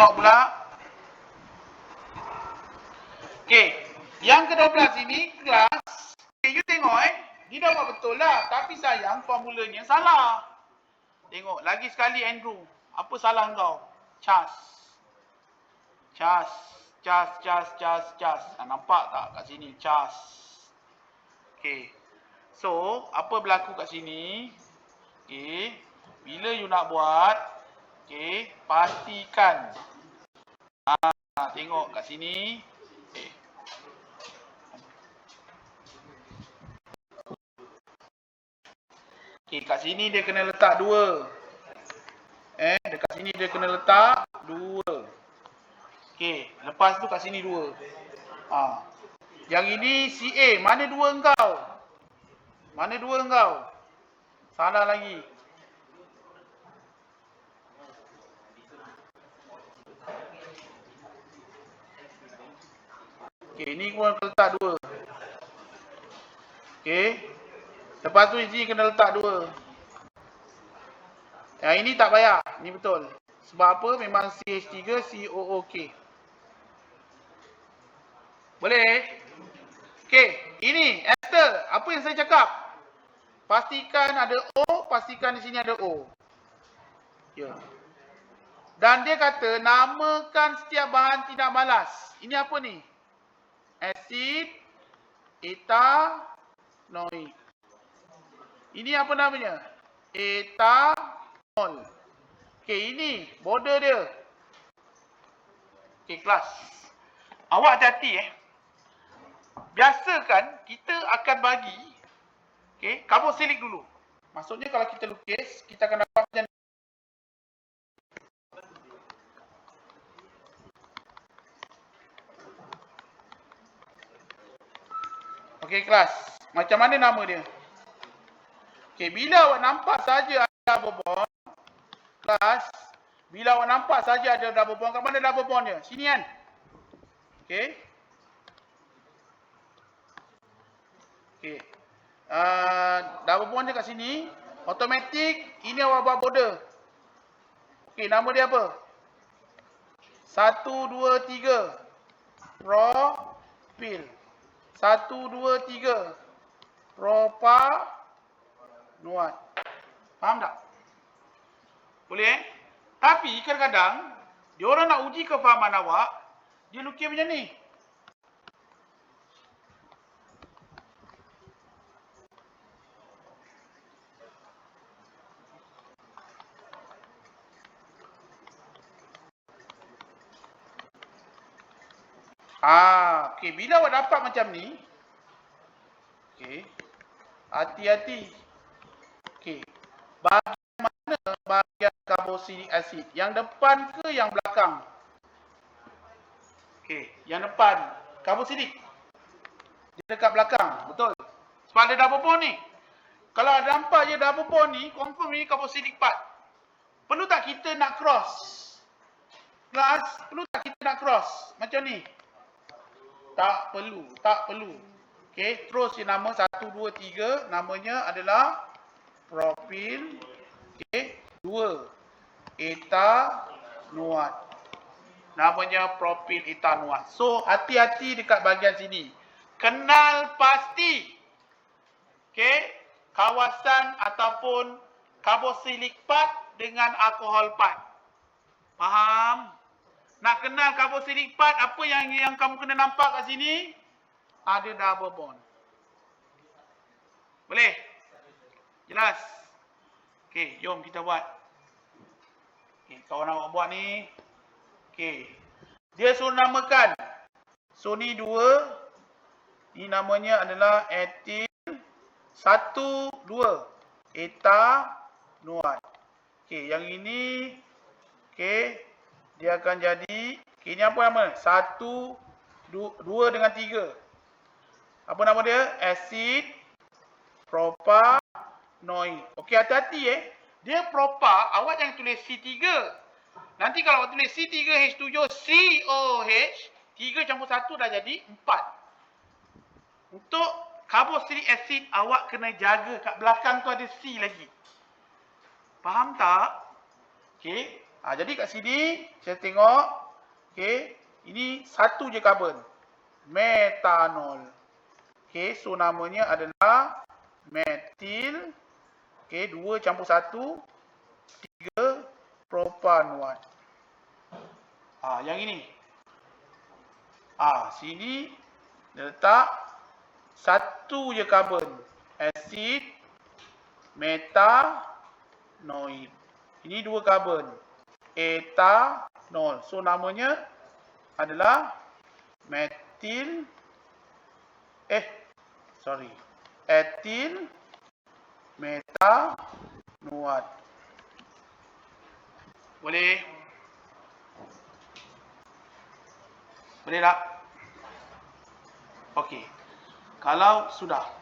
tengok pula. Okey. Yang ke-12 ini kelas. Okay, you tengok eh. Dia dah buat betul lah. Tapi sayang formulanya salah. Tengok. Lagi sekali Andrew. Apa salah kau? Cas. Cas. Cas, cas, cas, cas. Ah, nampak tak kat sini? Cas. Okey. So, apa berlaku kat sini? Okey. Bila you nak buat, okey, pastikan. Ah, tengok kat sini. Okey. Okey, kat sini dia kena letak dua. Eh, dekat sini dia kena letak dua. Okey, lepas tu kat sini dua. Ha. Yang ini CA, mana dua engkau? Mana dua engkau? Salah lagi. Okey, ini pun kena letak dua. Okey. Lepas tu sini kena letak dua. Yang ini tak payah. Ini betul. Sebab apa? Memang CH3 COOK. Boleh? Okey. Ini Esther. Apa yang saya cakap? Pastikan ada O. Pastikan di sini ada O. Ya. Dan dia kata namakan setiap bahan tidak malas. Ini apa ni? Asid etanoik. Ini apa namanya? Etanol. Okey, ini border dia. Okey, kelas. Awak hati-hati eh. Biasakan kita akan bagi okey, karboksilik dulu. Maksudnya kalau kita lukis, kita akan dapat macam Okey, kelas. Macam mana nama dia? Okey, bila awak nampak saja ada bond, kelas, bila awak nampak saja ada double bond, kat mana double bond dia? Sini kan? Okey. Okey. Uh, double bond dia kat sini. Automatik, ini awak buat border. Okey, nama dia apa? Satu, dua, tiga. Propil. Satu, dua, tiga. Propa nuat. Faham tak? Boleh eh? Tapi kadang-kadang dia orang nak uji kefahaman awak, dia lukis macam ni. Ah, okey, bila awak dapat macam ni, okey. Hati-hati. Okey. Bahagian mana bahagian karboksilik asid? Yang depan ke yang belakang? Okey, yang depan karboksilik. Dia dekat belakang, betul? Sebab ada double bond ni. Kalau ada nampak je double bond ni, confirm ni karboksilik part. Perlu tak kita nak cross? Kelas, perlu tak kita nak cross? Macam ni. Tak perlu, tak perlu. Okey, terus dia nama 1 2 3 namanya adalah propil okey 2 etanuat namanya propil etanuat so hati-hati dekat bahagian sini. Kenal pasti okey kawasan ataupun karboksilik part dengan alkohol part faham nak kenal karboksilik part apa yang yang kamu kena nampak kat sini ada double bond boleh Jelas? Okey, jom kita buat. Okey, kawan awak buat ni. Okey. Dia suruh namakan. So ni dua. Ni namanya adalah etil satu dua. Eta nuat. Okey, yang ini okey, dia akan jadi okey, ini apa nama? Satu dua, dua dengan tiga. Apa nama dia? Asid propa noi. Okey hati-hati eh. Dia propa, awak jangan tulis C3. Nanti kalau awak tulis C3H7 COH, 3 campur 1 dah jadi 4. Untuk carboxylic acid awak kena jaga kat belakang tu ada C lagi. Faham tak? Okey. Ha, jadi kat sini saya tengok okey, ini satu je karbon. Metanol. Okey, so namanya adalah metil. Okey, dua campur satu, tiga propanuat. Ah, ha, yang ini. Ha, sini dia letak satu je karbon. Asid metanoid. Ini dua karbon etanol. So namanya adalah metil eh sorry etil metanuat. Boleh? Boleh tak? Okey. Kalau sudah